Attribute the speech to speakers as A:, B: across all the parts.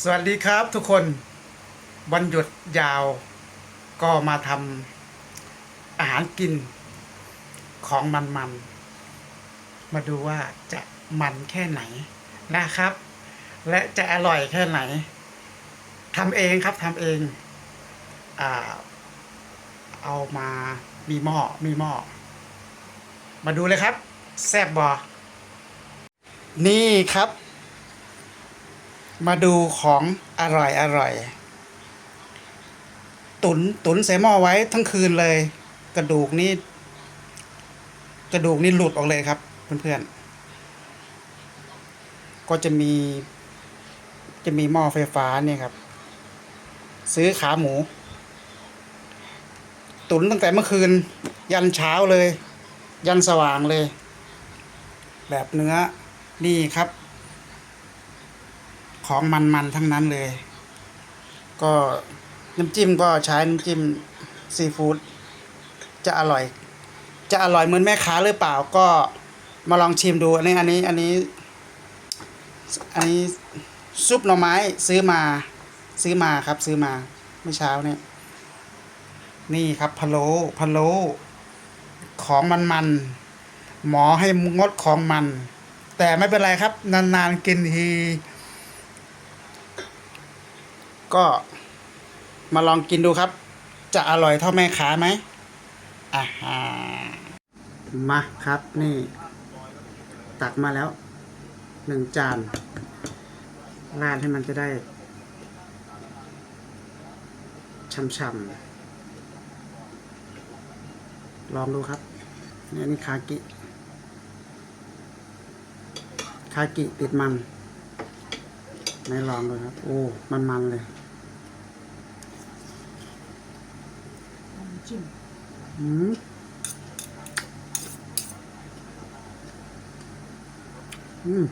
A: สวัสดีครับทุกคนวันหยุดยาวก็มาทำอาหารกินของมันมันๆมาดูว่าจะมันแค่ไหนนะครับ และจะอร่อยแค่ไหนทำเองครับทำเองอเอามามีหม้อมีหม้อมาดูเลยครับ แซบบอนี่ครับ มาดูของอร่อยอร่อย ตุนตุนใส่หม้อไว้ทั้งคืนเลย กระดูกนี่กระดูกนี่หลุดออกเลยครับ เพื่อนๆ ก็จะมี จะมีหม้อไฟฟ้าเนี่ยครับ ซื้อขาหมู ตุนตั้งแต่เมื่อคืน ยันเช้าเลย ยันสว่างเลย แบบเนื้อนี่ครับ ของมันๆทั้งนั้นเลย ก็น้ำจิ้มก็ใช้น้ำจิ้มซีฟู้ดจะอร่อย จะอร่อยเหมือนแม่ค้าหรือเปล่าก็มาลองชิมดูอันนี้อันนี้อันนี้ อันนี้ซุปหน่อไม้ซื้อมา ซื้อมาครับ ซื้อมาเมื่อเช้าเนี่ย นี่ครับพะโล้พะโล้ของมันๆหมอให้งดของมัน แต่ไม่เป็นไรครับ นานๆกินที ก็มาลองกินดูครับ จะอร่อยเท่าแม่ค้าไหมอ่าฮะมาครับนี่ ตักมาแล้วหนึ่งจานราดให้มันจะได้ช่ำๆลองดูครับนี่นนี้คากิคากิติดมัน ไม่ลองเลยครับ โอ้ มันๆเลย
B: จิ้ม
A: อืมอืม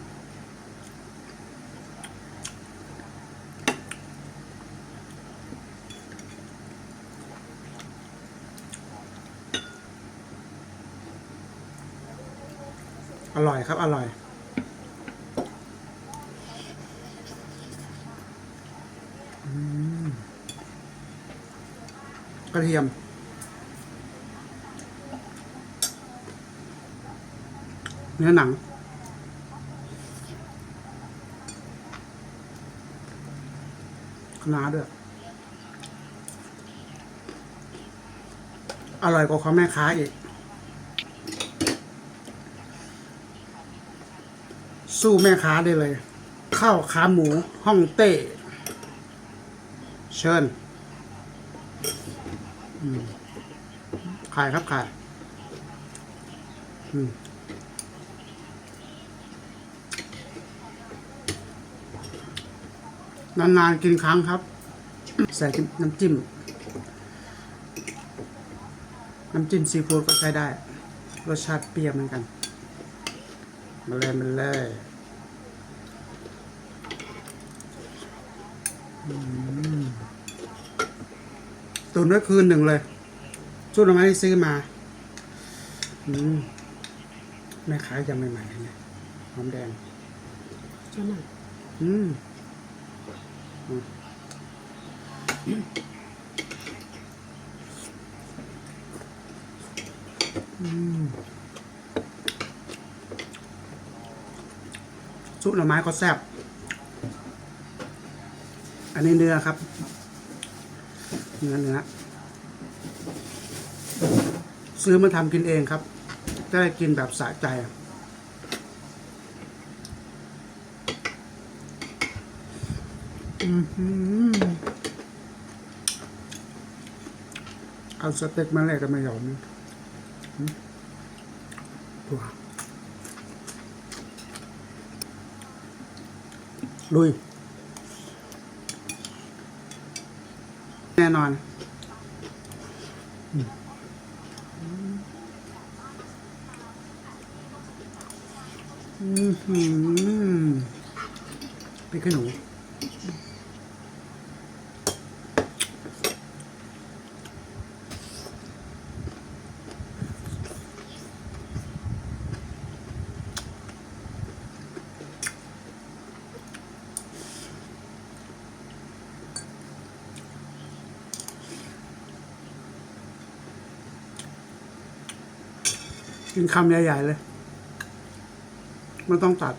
A: อร่อยครับ อร่อย กระเทียม เนื้อหนัง คณะน้าด้วย อร่อยกว่าของแม่ค้าอีก สู้แม่ค้าได้เลย ข้าวขาหมูห้องเต้ เชิญขายครับขาย อืม นานๆกินครั้งครับ ใส่น้ำจิ้ม น้ำจิ้มซีฟู้ดก็ใช้ได้ รสชาติเปรี้ยวเหมือนกัน มาเลยมาเลยอืมตุนไว้คืนหนึ่งเลย ชุดหน่อไม้ที่ซื้อมาอืมแม่ขายยังใหม่ๆเลยเนี่ยหอมแดง
B: เจ้าหน่อย
A: อืม ซุปหน่อไม้ก็แซ่บ อันนี้เนื้อครับ เนื้อเนื้อซื้อมาทำกินเองครับ ได้กินแบบสะใจอะอื้อหือ เอาสเต็กมาเลยก็ไม่ยอมนะตัวลุย แน่นอนอืมอืมพริกขี้หนู กินคำใหญ่ ๆ เลย ไม่ต้องตัด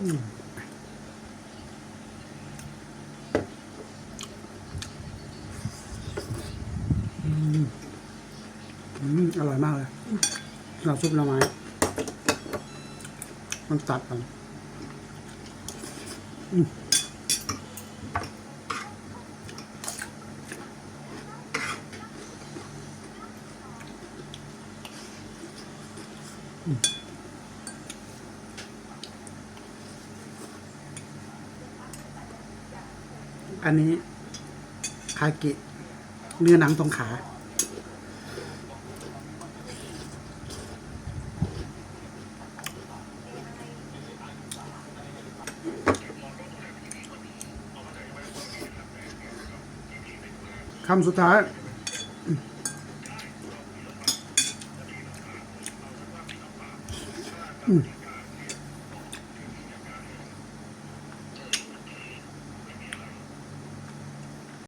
A: อืมอืมอร่อยมากเลยเราซุปหน่อไม้ มันตัดกันอืม อันนี้คากิเนื้อหนังตรงขา คำสุดท้าย อืม